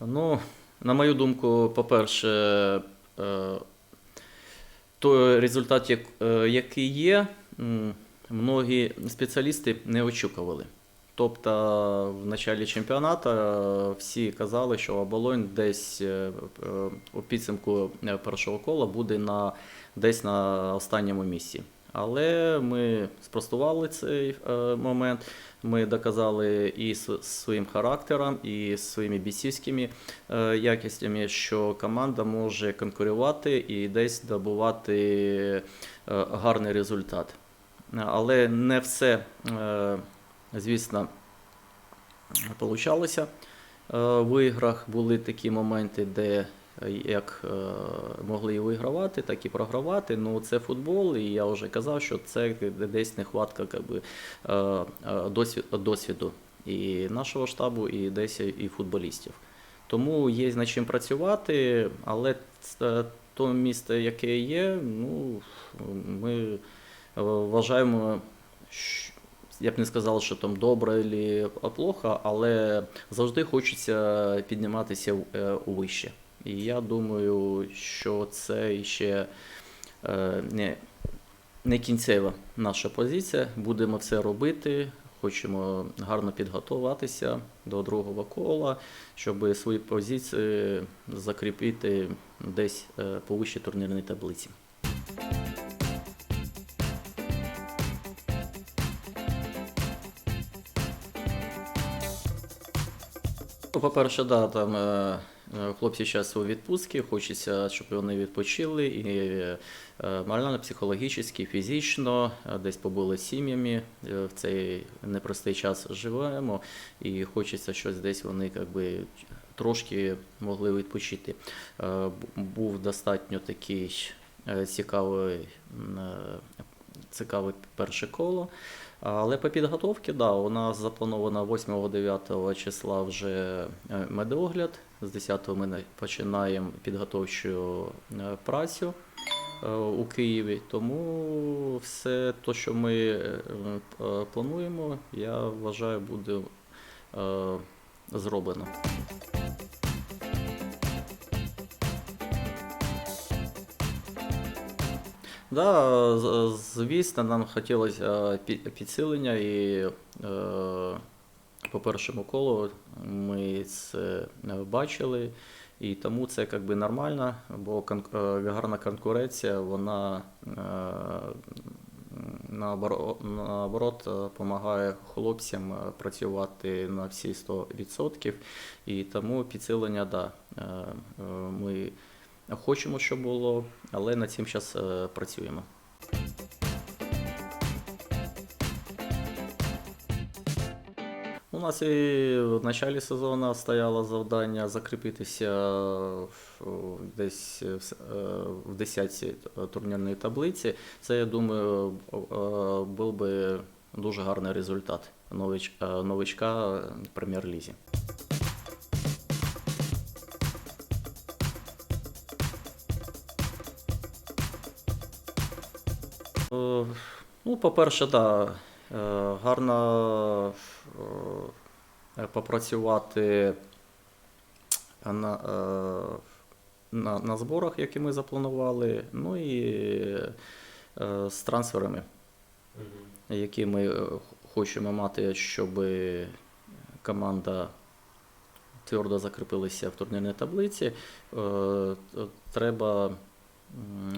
Ну, на мою думку, по-перше, е, той результат, е, який є, многі спеціалісти не очікували. Тобто в началі чемпіонату е, всі казали, що Оболонь десь у підсумку першого кола буде на, десь на останньому місці. Але ми спростували цей е, момент. Ми доказали і своїм характером, і своїми бійцівськими е, якостями, що команда може конкурувати і десь добувати е, гарний результат. Але не все, звісно, получалося. В іграх були такі моменти, де як е, могли і вигравати, так і програвати. Ну, це футбол, і я вже казав, що це десь нехватка как би, е, е, досвід- досвіду і нашого штабу, і десь і футболістів. Тому є над чим працювати, але то місце, яке є, ну, ми вважаємо, що- я б не сказав, що там добре або плохо, але завжди хочеться підніматися е, вище. І я думаю, що це ще е, не, не кінцева наша позиція. Будемо все робити. Хочемо гарно підготуватися до другого кола, щоб свої позиції закріпити десь е, по вищій турнірній таблиці. Ну, По-перше, да, там е, хлопці зараз у відпустці, хочеться, щоб вони відпочили і е, морально, психологічно, фізично, е, десь побули з сім'ями. е, В цей непростий час живемо, і хочеться щось десь вони як би, трошки могли відпочити. Е, Був достатньо такий е, цікавий, цікаве перше коло. Але по підготовці, да, у нас заплановано 8-9 числа вже е, медогляд. З 10 ми на- починаємо підготовчу е, працю е, у Києві. Тому все те, що ми плануємо, я вважаю, буде зроблено. Да, звісно, нам хотілося е, пі- підсилення і е, по першому колу ми це е, бачили, і тому це якби нормально, бо гарна конкуренція, вона наоборо- наоборот допомагає хлопцям працювати на всі 100%. І тому підсилення, да, ми хочемо, щоб було, але над цим зараз працюємо. У нас і в початку сезону стояло завдання закріпитися десь в с- е, 10 турнірної таблиці. Це, я думаю, е, був би дуже гарний результат нович- е, новичка прем'єр-лізі. Ну, по-перше, да, е, гарно е, попрацювати на, е, на, на зборах, які ми запланували, ну і е, з трансферами, які ми е, хочемо мати, щоб команда твердо закріпилася в турнірній таблиці. Е, Треба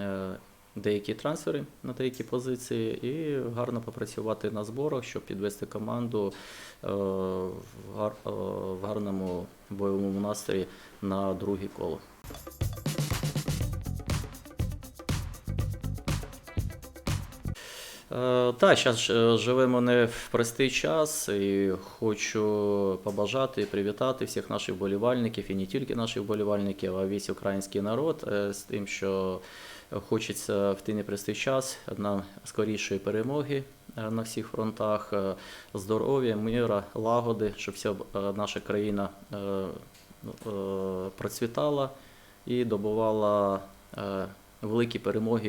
е, деякі трансфери на деякі позиції і гарно попрацювати на зборах, щоб підвести команду е, е, в гарному бойовому настрої на друге коло. Так, зараз живемо не в простий час і хочу побажати привітати всіх наших вболівальників і не тільки наших вболівальників, а весь український народ е, з тим, що хочеться в той непростий час нам скорішої перемоги е, на всіх фронтах, е, здоров'я, мира, лагоди, щоб вся е, наша країна е, е, процвітала і добувала е, великі перемоги